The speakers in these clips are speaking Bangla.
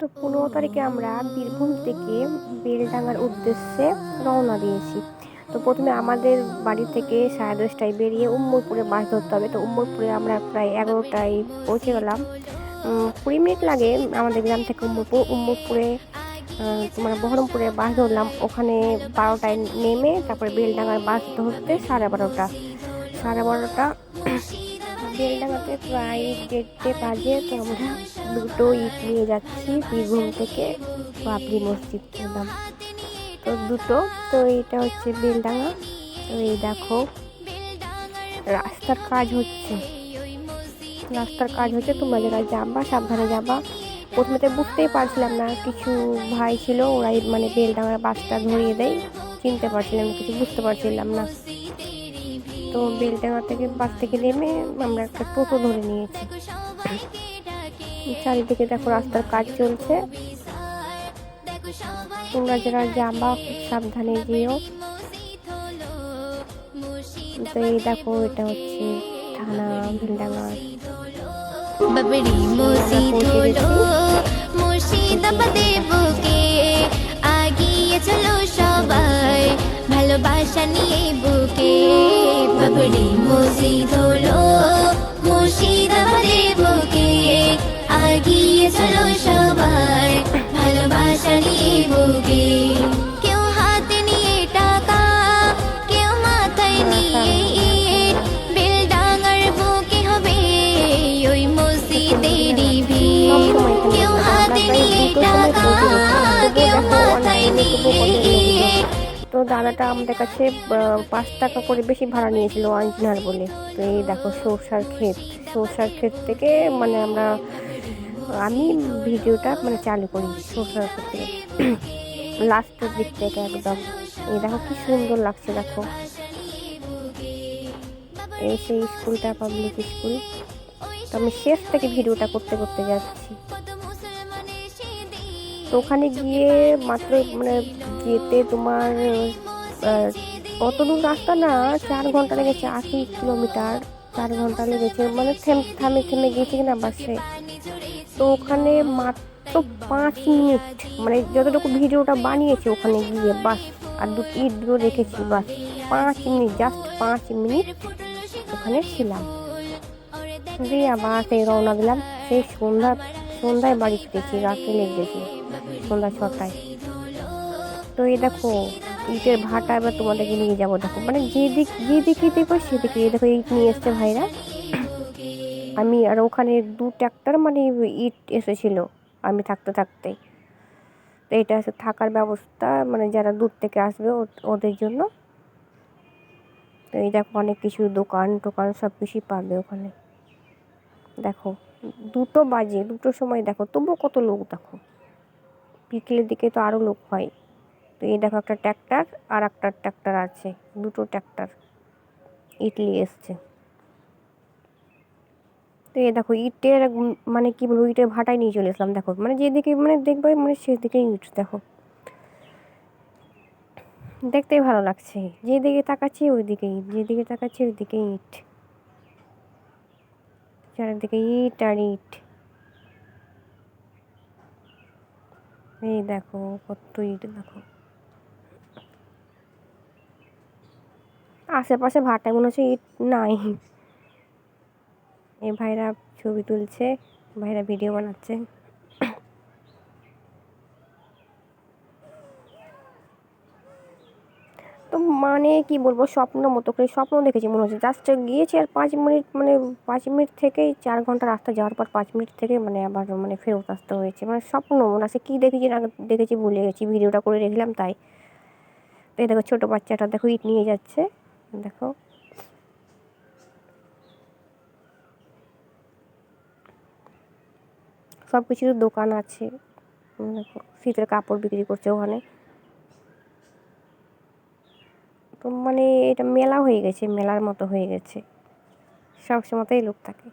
তো পনেরো তারিখে আমরা বীরভূম থেকে বেলডাঙ্গার উদ্দেশ্যে রওনা দিয়েছি। তো প্রথমে আমাদের বাড়ি থেকে সাড়ে দশটায় বেরিয়ে উম্মরপুরে বাস ধরতে হবে। তো উম্মরপুরে আমরা প্রায় এগারোটায় পৌঁছে গেলাম। কুড়ি মিনিট লাগে আমাদের গ্রাম থেকে উম্মরপুর উম্মরপুরে তোমার বহরমপুরে বাস ধরলাম। ওখানে বারোটায় নেমে তারপরে বেলডাঙ্গার বাস ধরতে সাড়ে বারোটা। সাড়ে বারোটা বেলডাঙ্গাতে প্রায় দেড়টে বাজে তো আমরা দুটো ইট নিয়ে যাচ্ছি, বীরভূম থেকে বাবরি মসজিদ গেলাম তো দুটো, তো এটা হচ্ছে বেলডাঙা তো এই দেখো, রাস্তার কাজ হচ্ছে। রাস্তার কাজ হচ্ছে, তোমরা যারা যাবা, সাবধানে যাবা। প্রথমে তো বুঝতেই পারছিলাম না, কিছু ভাই ছিল, ওরাই মানে বেলডাঙার বাসটা ধরিয়ে দেয়। চিনতে পারছিলাম কিছু বুঝতে পারছিলাম না। তো বেলডাঙ্গা থেকে বাস থেকে নেমে আমরা একটা টোটো ধরে নিয়েছি। চারিদিকে দেখো রাস্তার কাজ চলছে। তোমরা যারা যাবা খুব সাবধানে যেও। তো এই দেখো এটা হচ্ছে থানা বেলডাঙ্গার আগিয়ে সবাই, ভালোবাসা নিয়ে বুকে কেউ হাতে নিয়ে টাকা, কেউ মাথায় নিয়ে ইট। বেলডাঙ্গার বুকে হবে ওই মসজিদেরই ভিড় কেউ হাতে নিয়ে টাকা, কেউ মাথায় নিয়ে তো দাদাটা আমাদের কাছে পাঁচ টাকা করে বেশি ভাড়া নিয়েছিল অরিজিনাল বলে। তো এই দেখো সরষার ক্ষেত। সরষার ক্ষেত থেকে মানে আমরা আমি ভিডিওটা মানে চালু করি ক্ষেত থেকে লাস্টের দিক থেকে একদম। এই দেখো কি সুন্দর লাগছে দেখো। এই সেই স্কুলটা পাবলিক স্কুল তো আমি শেষ থেকে ভিডিওটা করতে করতে যাচ্ছি। তো ওখানে গিয়ে মাত্র মানে যেতে তোমার আহ, অত দূর রাস্তা না চার ঘণ্টা লেগেছে আশি কিলোমিটার চার ঘণ্টা লেগেছে। মানে থেম থামে থেমে গিয়েছি কিনা বাসে। তো ওখানে মাত্র পাঁচ মিনিট মানে যতটুকু ভিডিওটা বানিয়েছে ওখানে গিয়ে বাস, আর দু দুটো রেখেছি, বাস। পাঁচ মিনিট জাস্ট পাঁচ মিনিট ওখানে ছিলাম। দিয়ে আবার সেই রওনা দিলাম, সেই সন্ধ্যা, সন্ধ্যায় বাড়ি ফিরেছি, রাতে লেগে গেছি, সন্ধ্যা ছটায়। তো এই দেখো, ইটের ভাটা এবার তোমাদেরকে নিয়ে যাব। দেখো মানে যেদিক যেদিকে দেখো সেদিকে দেখো, ইট নিয়ে এসছে ভাইরা। আমি আর ওখানে দু ট্র্যাক্টর মানে ইট এসেছিল, আমি থাকতে থাকতেই তো এটা হচ্ছে থাকার ব্যবস্থা মানে যারা দূর থেকে আসবে ওদের জন্য। তো এই দেখো অনেক কিছু দোকান টোকান সব কিছুই পাবে ওখানে। দেখো, দুটো বাজে দুটোর সময় দেখো তবুও কত লোক দেখো। বিকেলের দিকে তো আরও লোক হয়। তো এই দেখো একটা ট্র্যাক্টর আর একটা ট্র্যাক্টর আছে, দুটো ট্র্যাক্টর ইডলি এসছে। তো এই দেখো ইটের মানে কি বলব, ইটের ভাটায় নিয়ে চলে এসলাম, দেখো। মানে যেদিকে মানে দেখবে মানে সেদিকে ইট, দেখো। দেখতেই ভালো লাগছে। যেদিকে তাকাচ্ছি, ওইদিকে ইট। যেদিকে তাকাচ্ছি, ওইদিকে ইট। চারিদিকে ইট আর ইট। এই দেখো, কত ইট, দেখো। আশেপাশে ভাটায় মনে হচ্ছে ইট নাই। এই ভাইরা ছবি তুলছে, ভাইরা ভিডিও বানাচ্ছে। তো মানে কি বলব, স্বপ্ন মতো করে, স্বপ্ন দেখেছি মনে হচ্ছে। জাস্ট গিয়েছি আর পাঁচ মিনিট মানে পাঁচ মিনিট থেকেই, চার ঘণ্টা রাস্তা যাওয়ার পর পাঁচ মিনিট থেকে মানে আবার মানে ফেরত আসতে হয়েছে। মানে স্বপ্ন, মনে আছে কী দেখেছি না দেখেছি ভুলে গেছি, ভিডিওটা করে রেখলাম তাই। এই দেখো ছোটো বাচ্চাটা দেখো, ইট নিয়ে যাচ্ছে। দেখো। সব কিছুর দোকান আছে। দেখো, শীতের কাপড় বিক্রি করছে ওখানে। তো মানে এটা মেলা হয়ে গেছে, মেলার মতো হয়ে গেছে। সব সময়তেই লোক থাকে।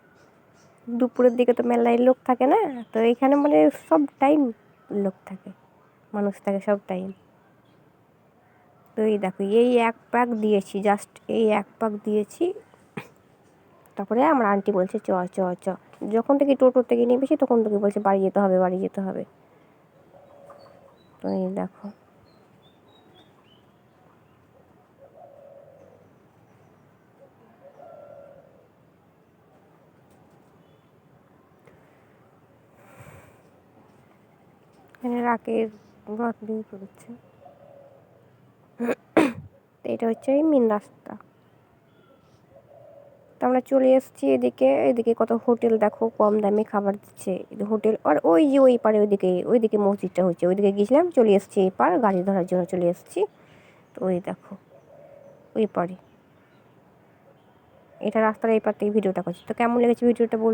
দুপুরের দিকে তো মেলায় লোক থাকে না, তো এখানে মানে সব টাইম লোক থাকে, মানুষ থাকে সব টাইম তো এই দেখো, এই এক প্যাক দিয়েছি জাস্ট এই এক প্যাক দিয়েছি। তারপরে আমার আন্টি বলছে, চ চ চ। যখন থেকে টোটো থেকে নেমেছি তখন থেকে বলছে, বাড়ি যেতে হবে, বাড়ি যেতে হবে। তো এই দেখো। এখানে রাকের রথ বিয়ে করেছে। এটা হচ্ছে মেন রাস্তা। তো আমরা চলে এসেছি এদিকে এদিকে কত হোটেল দেখো, কম দামে খাবার দিচ্ছে হোটেল। আর ওই যে ওই পারে ওইদিকে ওইদিকে মসজিদটা হচ্ছে ওইদিকে গিয়েছিলাম, চলে এসেছি এই পার, গাড়ি ধরার জন্য চলে এসেছি। তো ওই দেখো, ওই পারে। এটা রাস্তার এই পার থেকে ভিডিওটা করছি। তো কেমন লেগেছে ভিডিওটা বল